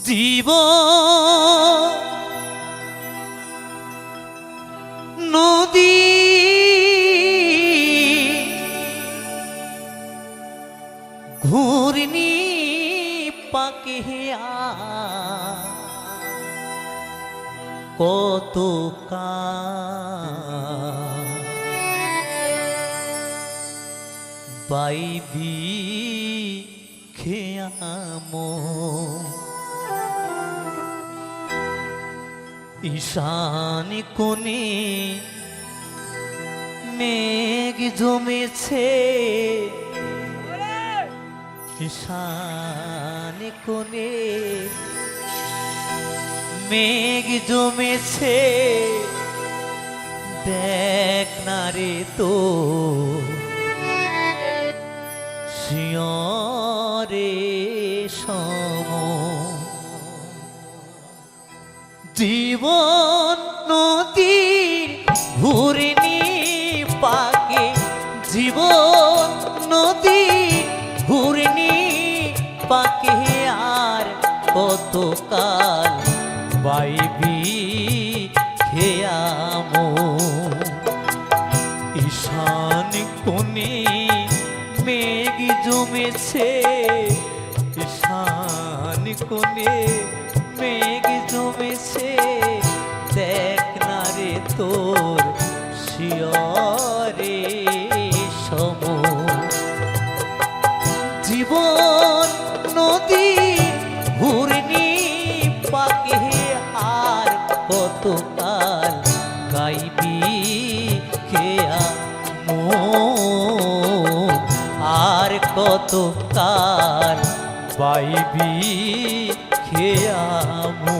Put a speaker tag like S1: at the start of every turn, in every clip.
S1: জীব। নদী। ঘূর্ণি পাকে কত বাইবি খেয়ামো ঈশান কোণে মেঘ জমেছে। ঈশান কোণে মেঘ জমেছে। দেখ না রে তো শিয়রে সম জীবন নদীর ঘুরিনি পাকে, জীবন নদী ঘুরিনি পাকে, আর কতকাল বাইবি খেয়ামো। ঈশান কোণে মেঘ জমেছে, ঈশান কোণে কতকাল বাইবি খেয়ামু।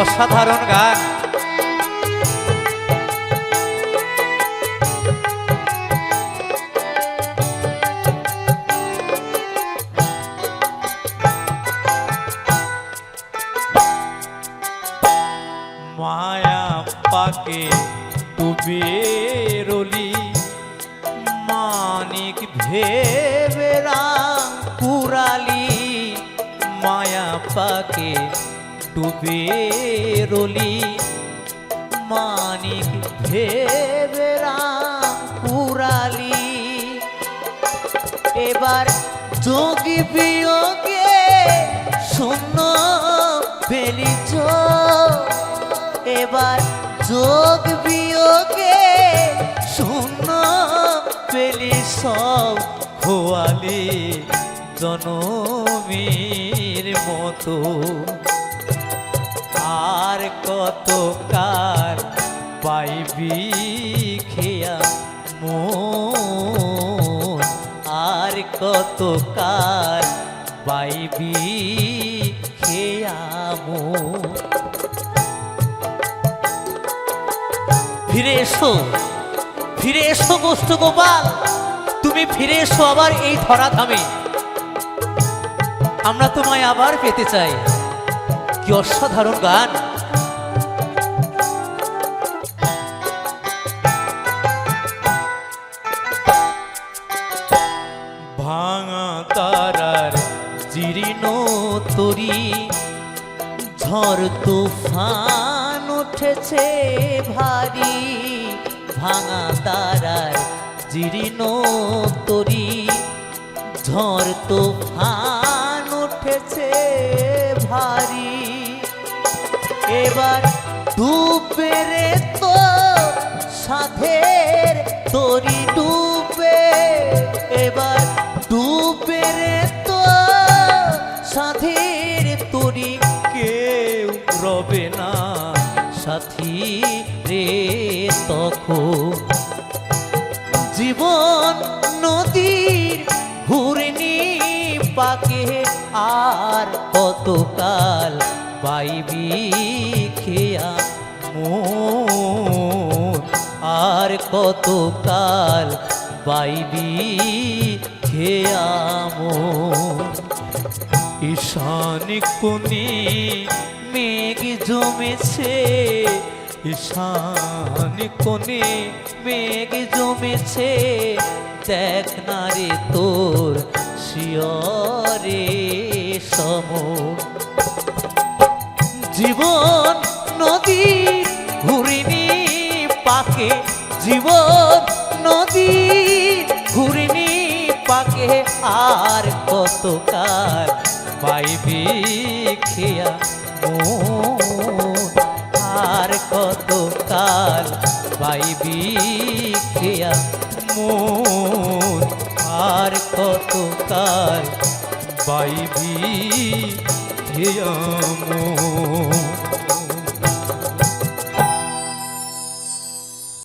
S1: অসাধারণ গান। পাকে টুবেরলি মানিক ভেবে রাম কুরালি মায়া পাকে। ডুবেরলি মানিক ভেবে রাম কুরালি এবার যোগী বিয়োগে শূন্য বেলি এবার যোগ বিয়োগে শূন্য পেলি সব খোয়ালি জনমীর মতো। আর কত কার পাইবি খেয়া মন? আর কত কার পাইবি ফিরে এসো। ফিরে এসো গোষ্ঠ গোপাল। তুমি ফিরে এসো আবার এই ধরাধামে আমরা তোমায় আবার পেতে চাই। কি অসাধারণ গান। ভাঙা তারার জীর্ণ তরি, ঝড়, তুফান উঠেছে ভারী ভাঙা তারার জীর্ণ তরি। ঝড় তুফান উঠেছে ভারী। এবার ডুবে রে তো সাধের তরি ডুবে সাথী রে তখন। জীবন নদীর ঘুরনি পাকে আর কতকাল পাইবি খেয়া মন? আর কতকাল পাইবি খেয়া মন? ঈশান কোণে মেঘ জমেছে। ঈশান কোণে মেঘ জমেছে। দেখ না রে তোর শিয়রে সমন জীবন নদী ঘুরিনি পাকে। জীবন নদী ঘুরিনি পাকে। আর কতকাল পাইবি খেয়া আর কতকাল পাইবি খেয়া মন আর কতকাল পাইবি খেয়া মন